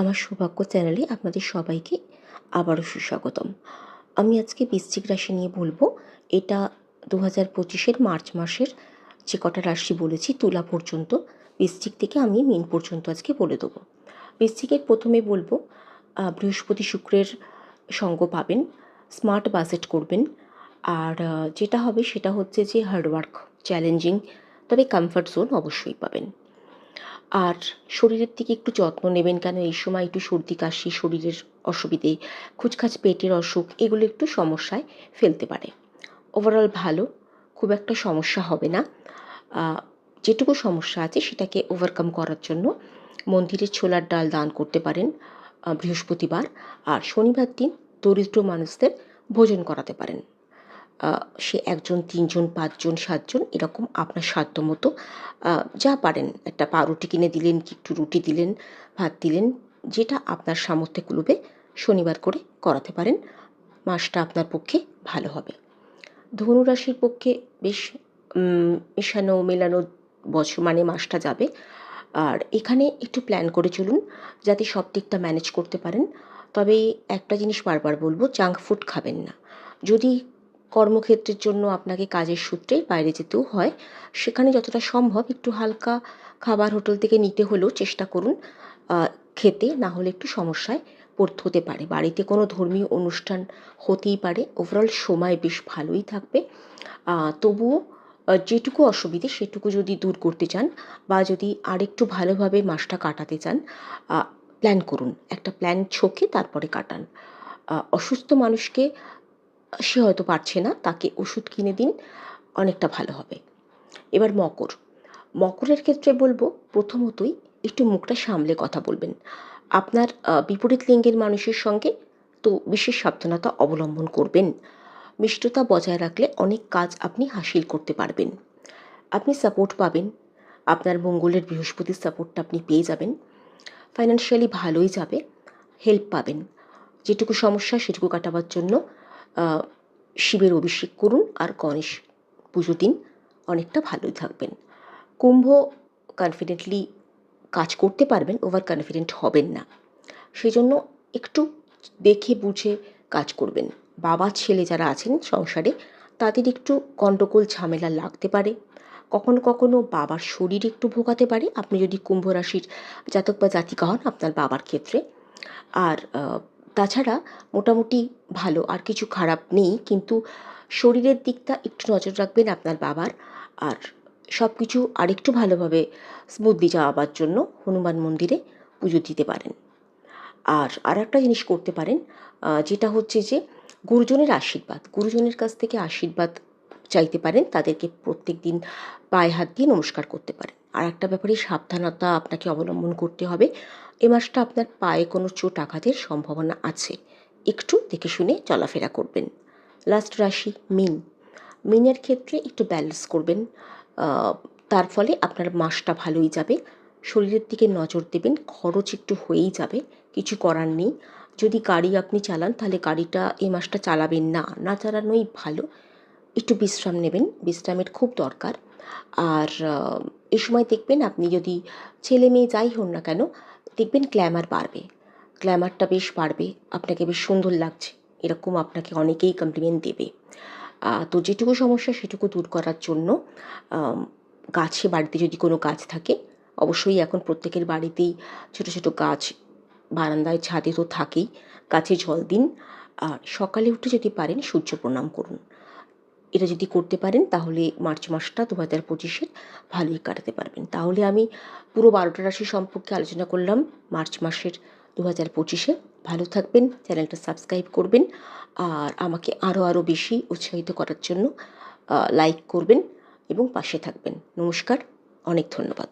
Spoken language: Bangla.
আমার সৌভাগ্য চ্যানেলে আপনাদের সবাইকে আবারও সুস্বাগতম। আমি আজকে বৃশ্চিক রাশি নিয়ে বলব। এটা দু হাজার পঁচিশের মার্চ মাসের যে কটা রাশি বলেছি, তুলা পর্যন্ত, বৃশ্চিক থেকে আমি মিন পর্যন্ত আজকে বলে দেবো। বৃশ্চিকের প্রথমে বলব বৃহস্পতি শুক্রের সঙ্গ পাবেন, স্মার্ট বাজেট করবেন। আর যেটা হবে সেটা হচ্ছে যে হার্ডওয়ার্ক চ্যালেঞ্জিং তবে কমফর্ট জোন অবশ্যই পাবেন। আর শরীরের দিকে একটু যত্ন নেবেন কেন এই সময় একটু সর্দি, কাশি, শরীরের অসুবিধে, খুচখাচ পেটের অসুখ, এগুলো একটু সমস্যায় ফেলতে পারে। ওভারঅল ভালো, খুব একটা সমস্যা হবে না। যেটুকু সমস্যা আছে সেটাকে ওভারকাম করার জন্য মন্দিরে ছোলার ডাল দান করতে পারেন বৃহস্পতিবার। আর শনিবার দিন দরিদ্র মানুষদের ভোজন করাতে পারেন। সে একজন, তিনজন, পাঁচজন, সাতজন এরকম আপনার সাধ্য মতো যা পারেন। একটা পাউরুটি কিনে দিলেন কি একটু রুটি দিলেন, ভাত দিলেন, যেটা আপনার সামর্থ্যে কুলবে শনিবার করে করাতে পারেন। মাসটা আপনার পক্ষে ভালো হবে। ধনুরাশির পক্ষে বেশ মেশানো, মেলানো বছর মানে মাসটা যাবে। আর এখানে একটু প্ল্যান করে চলুন, যাতে সব দিকটা ম্যানেজ করতে পারেন। তবে একটা জিনিস বারবার বলব জাঙ্ক ফুড খাবেন না। যদি কর্মক্ষেত্রের জন্য আপনাকে কাজের সূত্রে বাইরে যেতেও হয়। সেখানে যতটা সম্ভব একটু হালকা খাবার হোটেল থেকে নিতে হলেও চেষ্টা করুন খেতে, না হলে একটু সমস্যায় পড়তে হতে পারে। বাড়িতে কোনো ধর্মীয় অনুষ্ঠান হতেই পারে। ওভারঅল সময় বেশ ভালোই থাকবে। তবুও যেটুকু অসুবিধে সেটুকু যদি দূর করতে চান বা যদি আরেকটু ভালোভাবে মাসটা কাটাতে চান প্ল্যান করুন। একটা প্ল্যান ছকে তারপরে কাটান। অসুস্থ মানুষকে সে হয়তো পারছে না, তাকে ওষুধ কিনে দিন, অনেকটা ভালো হবে। এবার মকর। মকরের ক্ষেত্রে বলব, প্রথমতই একটু মুখটা সামলে কথা বলবেন। আপনার বিপরীত লিঙ্গের মানুষের সঙ্গে তো বিশেষ সাবধানতা অবলম্বন করবেন। মিষ্টতা বজায় রাখলে অনেক কাজ আপনি হাসিল করতে পারবেন। আপনি সাপোর্ট পাবেন। আপনার মঙ্গলের বৃহস্পতির সাপোর্টটা আপনি পেয়ে যাবেন। ফাইন্যান্সিয়ালি ভালোই যাবে। হেল্প পাবেন। যেটুকু সমস্যা সেটুকু কাটাবার জন্য শিবের অভিষেক করুন আর গণেশ পুজো দিন অনেকটা ভালোই থাকবেন। কুম্ভ কনফিডেন্টলি কাজ করতে পারবেন ওভার কনফিডেন্ট হবেন না। সেই জন্য একটু দেখে বুঝে কাজ করবেন। বাবা, ছেলে যারা আছেন সংসারে, তাদের একটু গণ্ডগোল ঝামেলা লাগতে পারে। কখনো কখনো বাবার শরীর একটু ভোগাতে পারে। আপনি যদি কুম্ভ রাশির জাতক বা জাতিকা হন, আপনার বাবার ক্ষেত্রে। আর তাছাড়া মোটামুটি ভালো, আর কিছু খারাপ নেই, কিন্তু শরীরের দিকটা একটু নজর রাখবেন আপনার বাবার, আর সব কিছু আরেকটু ভালোভাবে স্মুথলি যাওয়াবার জন্য হনুমান মন্দিরে পুজো দিতে পারেন। আর আর একটা জিনিস করতে পারেন যেটা হচ্ছে যে গুরুজনের আশীর্বাদ, গুরুজনের কাছ থেকে আশীর্বাদ চাইতে পারেন, তাদেরকে প্রত্যেক দিন পায়ে হাত দিয়ে নমস্কার করতে পারেন। আর একটা ব্যাপারে সাবধানতা আপনাকে অবলম্বন করতে হবে। এ মাসটা আপনার পায়ে কোনো চোট আঘাতের সম্ভাবনা আছে। একটু দেখে শুনে চলাফেরা করবেন। লাস্ট রাশি, মিন। মিনের ক্ষেত্রে একটু ব্যালেন্স করবেন। তার ফলে আপনার মাসটা ভালোই যাবে। শরীরের দিকে নজর দেবেন, খরচ একটু হয়েই যাবে, কিছু করার নেই। যদি গাড়ি আপনি চালান, তাহলে গাড়িটা এই মাসটা চালাবেন না। না চালানোই ভালো। একটু বিশ্রাম নেবেন। বিশ্রামের খুব দরকার। আর এই সময় দেখবেন আপনি যদি ছেলে মেয়ে যাই হন না কেন, দেখবেন গ্ল্যামার বাড়বে। গ্ল্যামারটা বেশ বাড়বে, আপনাকে বেশ সুন্দর লাগছে। এরকম আপনাকে অনেকেই কমপ্লিমেন্ট দেবে। তো যেটুকু সমস্যা সেটুকু দূর করার জন্য গাছে বাড়িতে যদি কোনো গাছ থাকে, অবশ্যই এখন প্রত্যেকের বাড়িতেই ছোট ছোট গাছ বারান্দায় ছাদে তো থাকেই, গাছে জল দিন। আর সকালে উঠে যদি পারেন সূর্য প্রণাম করুন। এটা যদি করতে পারেন, তাহলে মার্চ মাসটা দু হাজার পঁচিশের ভালোই কাটাতে পারবেন। তাহলে আমি পুরো বারোটা রাশি সম্পর্কে আলোচনা করলাম। মার্চ মাসের দু হাজার পঁচিশে। ভালো থাকবেন, চ্যানেলটা সাবস্ক্রাইব করবেন, আর আমাকে আরও আরও বেশি উৎসাহিত করার জন্য লাইক করবেন এবং পাশে থাকবেন। নমস্কার, অনেক ধন্যবাদ।